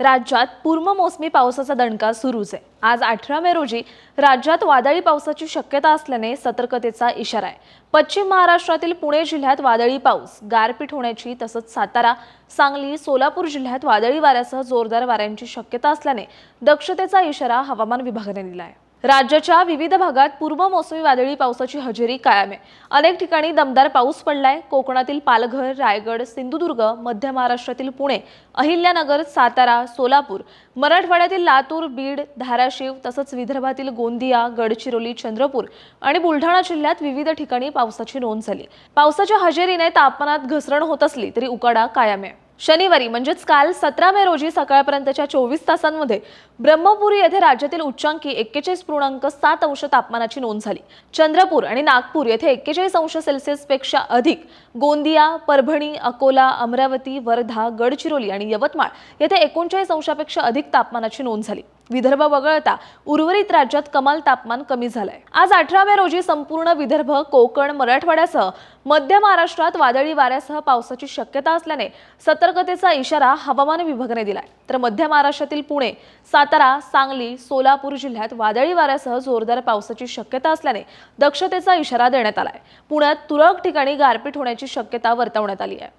राज्यात पूर्वमोसमी पावसाचा दणका सुरूच आहे. आज अठरा मे रोजी राज्यात वादळी पावसाची शक्यता असल्याने सतर्कतेचा इशारा आहे. पश्चिम महाराष्ट्रातील पुणे जिल्ह्यात वादळी पाऊस गारपीट होण्याची तसंच सातारा सांगली सोलापूर जिल्ह्यात वादळी वाऱ्यासह जोरदार वाऱ्यांची शक्यता असल्याने दक्षतेचा इशारा हवामान विभागाने दिला आहे. राज्याच्या विविध भागात पूर्व मोसमी वादळी पावसाची हजेरी कायम आहे. अनेक ठिकाणी दमदार पाऊस पडलाय. कोकणातील पालघर रायगड सिंधुदुर्ग मध्य महाराष्ट्रातील पुणे अहिल्यानगर सातारा सोलापूर मराठवाड्यातील लातूर बीड धाराशिव तसंच विदर्भातील गोंदिया गडचिरोली चंद्रपूर आणि बुलढाणा जिल्ह्यात विविध ठिकाणी पावसाची नोंद झाली. पावसाच्या हजेरीने तापमानात घसरण होत असली तरी उकाडा कायम आहे. शनिवारी म्हणजेच काल सतरा मे रोजी सकाळपर्यंतच्या चोवीस तासांमध्ये ब्रह्मपुरी येथे राज्यातील उच्चांकी एक्केचाळीस पूर्णांक सात अंश तापमानाची नोंद झाली. चंद्रपूर आणि नागपूर येथे एक्केचाळीस अंश सेल्सिअसपेक्षा अधिक गोंदिया परभणी अकोला अमरावती वर्धा गडचिरोली आणि यवतमाळ येथे एकोणचाळीस अंशापेक्षा अधिक तापमानाची नोंद झाली. विदर्भ वगळता उर्वरित राज्यात कमाल तापमान कमी झालंय. आज अठरा मे रोजी संपूर्ण विदर्भ कोकण मराठवाड्यासह मध्य महाराष्ट्रात वादळी वाऱ्यासह पावसाची शक्यता असल्याने सतर्कतेचा इशारा हवामान विभागाने दिलाय. तर मध्य महाराष्ट्रातील पुणे सातारा सांगली सोलापूर जिल्ह्यात वादळी वाऱ्यासह जोरदार पावसाची शक्यता असल्याने दक्षतेचा इशारा देण्यात आलाय. पुण्यात तुरळक ठिकाणी गारपीट होण्याची शक्यता वर्तवण्यात आली आहे.